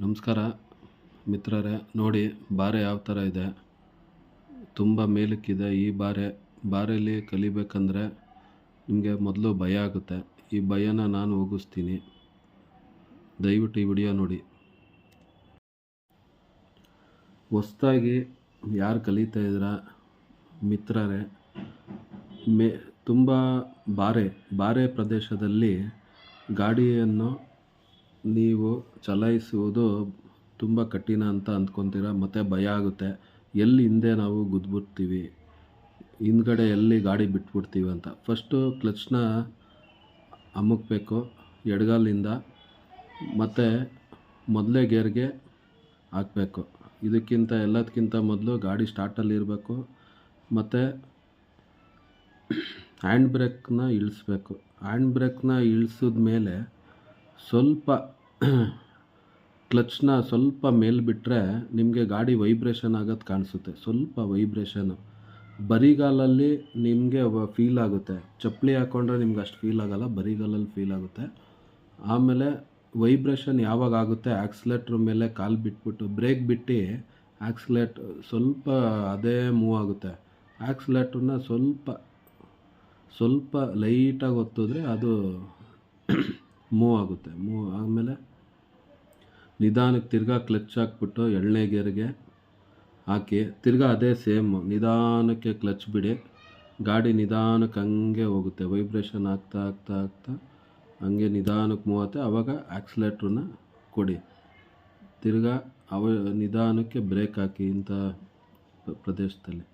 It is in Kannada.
ನಮಸ್ಕಾರ ಮಿತ್ರರೇ, ನೋಡಿ ಬಾರೆ ಯಾವ ಥರ ಇದೆ? ತುಂಬ ಮೇಲಕ್ಕಿದೆ ಈ ಬಾರೆ. ಬಾರೆಯಲ್ಲಿ ಕಲಿಬೇಕಂದ್ರೆ ನಿಮಗೆ ಮೊದಲು ಭಯ ಆಗುತ್ತೆ. ಈ ಭಯನ ನಾನು ಹೋಗಿಸ್ತೀನಿ. ದಯವಿಟ್ಟು ಈ ವಿಡಿಯೋ ನೋಡಿ. ಹೊಸ್ದಾಗಿ ಯಾರು ಕಲಿತಾ ಇದ್ದೀರಾ? ಮಿತ್ರರೇ, ಮೇ, ತುಂಬ ಬಾರೆ ಬಾರೆ ಪ್ರದೇಶದಲ್ಲಿ ಗಾಡಿಯನ್ನು ನೀವು ಚಲಾಯಿಸುವುದು ತುಂಬ ಕಠಿಣ ಅಂತ ಅಂದ್ಕೊತೀರ, ಮತ್ತು ಭಯ ಆಗುತ್ತೆ. ಎಲ್ಲಿ ಹಿಂದೆ ನಾವು ಗುದ್ಬಿಡ್ತೀವಿ ಹಿಂದ್ಗಡೆ ಎಲ್ಲಿ ಗಾಡಿ ಬಿಟ್ಬಿಡ್ತೀವಿ ಅಂತ. ಫಸ್ಟು ಕ್ಲಚ್ನ ಅಮುಕ್ಬೇಕು, ಎಡಗಾಲಿಂದ, ಮತ್ತು ಮೊದಲೇ ಗೇರ್ಗೆ ಹಾಕಬೇಕು. ಇದಕ್ಕಿಂತ ಎಲ್ಲದಕ್ಕಿಂತ ಮೊದಲು ಗಾಡಿ ಸ್ಟಾರ್ಟಲ್ಲಿ ಇರಬೇಕು, ಮತ್ತು ಹ್ಯಾಂಡ್ ಬ್ರೇಕ್ನ ಇಳಿಸ್ಬೇಕು. ಹ್ಯಾಂಡ್ ಬ್ರೇಕ್ನ ಇಳಿಸಿದ ಮೇಲೆ ಸ್ವಲ್ಪ ಕ್ಲಚ್ನ ಸ್ವಲ್ಪ ಮೇಲೆ ಬಿಟ್ಟರೆ ನಿಮಗೆ ಗಾಡಿ ವೈಬ್ರೇಷನ್ ಆಗೋದು ಕಾಣಿಸುತ್ತೆ. ಸ್ವಲ್ಪ ವೈಬ್ರೇಷನು. ಬರಿಗಾಲಲ್ಲಿ ನಿಮಗೆ ಫೀಲ್ ಆಗುತ್ತೆ. ಚಪ್ಪಲಿ ಹಾಕ್ಕೊಂಡ್ರೆ ನಿಮ್ಗೆ ಅಷ್ಟು ಫೀಲ್ ಆಗೋಲ್ಲ, ಬರಿಗಾಲಲ್ಲಿ ಫೀಲ್ ಆಗುತ್ತೆ. ಆಮೇಲೆ ವೈಬ್ರೇಷನ್ ಯಾವಾಗ ಆಗುತ್ತೆ? ಆಕ್ಸ್ಲೇಟ್ರ್ ಮೇಲೆ ಕಾಲು ಬಿಟ್ಬಿಟ್ಟು ಬ್ರೇಕ್ ಬಿಟ್ಟು ಆಕ್ಸ್ಲೇಟ್ ಸ್ವಲ್ಪ ಅದೇ ಮೂವ್ ಆಗುತ್ತೆ. ಆ್ಯಕ್ಸ್ಲೇಟ್ರನ್ನ ಸ್ವಲ್ಪ ಸ್ವಲ್ಪ ಲೈಟಾಗಿ ಒತ್ತಿದ್ರೆ ಅದು ಮೂವ್ ಆಗುತ್ತೆ. ಮೂವ್ ಆದಮೇಲೆ ನಿಧಾನಕ್ಕೆ ತಿರ್ಗಾ ಕ್ಲಚ್ ಹಾಕ್ಬಿಟ್ಟು ಎಳ್ಳೆ ಗೇರ್ಗೆ ಹಾಕಿ ತಿರ್ಗಾ ಅದೇ ಸೇಮ್ ನಿಧಾನಕ್ಕೆ ಕ್ಲಚ್ ಬಿಡಿ. ಗಾಡಿ ನಿಧಾನಕ್ಕೆ ಹಂಗೆ ಹೋಗುತ್ತೆ. ವೈಬ್ರೇಷನ್ ಆಗ್ತಾ ಆಗ್ತಾ ಆಗ್ತಾ ಹಂಗೆ ನಿಧಾನಕ್ಕೆ ಮೂವ್ ಆಗುತ್ತೆ. ಆವಾಗ ಆಕ್ಸ್ಲೇಟ್ರನ್ನ ಕೊಡಿ. ತಿರ್ಗಾ ಅವ ನಿಧಾನಕ್ಕೆ ಬ್ರೇಕ್ ಹಾಕಿ ಇಂಥ ಪ್ರದೇಶದಲ್ಲಿ.